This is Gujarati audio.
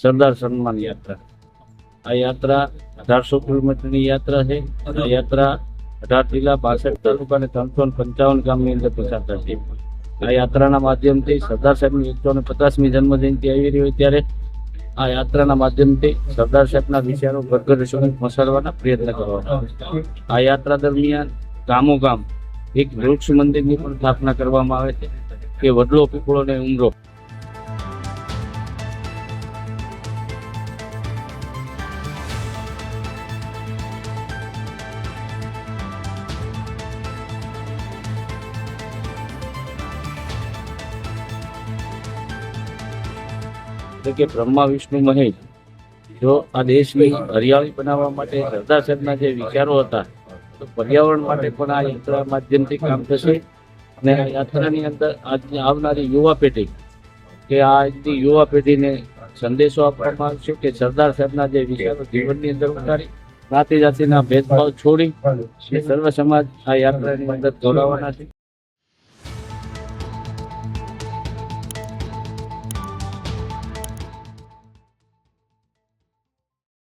સરદાર સન્માન યાત્રા. આ યાત્રા અઢારસો કિલોમીટરની યાત્રા છે. આ યાત્રા અઢાર જિલ્લા બાસઠ તાલુકા અને ત્રણસો પંચાવન ગામની અંદર પસાર થશે આ યાત્રાના માધ્યમથી સરદાર સાહેબની એકસો ને પચાસમી જન્મજયંતિ આવી રહી હોય ત્યારે આ યાત્રાના માધ્યમથી સરદાર સાહેબના વિચારો ઘર ઘર સુધી પહોંચાડવાના પ્રયત્ન કરવામાં આવે. આ યાત્રા દરમિયાન ગામો ગામ એક વૃક્ષ મંદિરની પણ સ્થાપના કરવામાં આવે છે. કે વડલો પીપળો ને ઉમરો એટલે કે બ્રહ્મા વિષ્ણુ મહેશ જો આ દેશની હરિયાળી બનાવવા માટે સરદાર સાહેબના જે વિચારો હતા તો પર્યાવરણ માટે પણ આ યાત્રા માધ્યમથી કામ થશે. અને આ યાત્રાની અંદર આજની આવનારી યુવા પેઢી કે આજની યુવા પેઢીને સંદેશો આપવામાં આવશે કે સરદાર સાહેબના જે વિચારો જીવનની અંદર ઉતારી જાતિ જાતિના ભેદભાવ છોડી સર્વ સમાજ આ યાત્રાની અંદર જોડાવાના છે.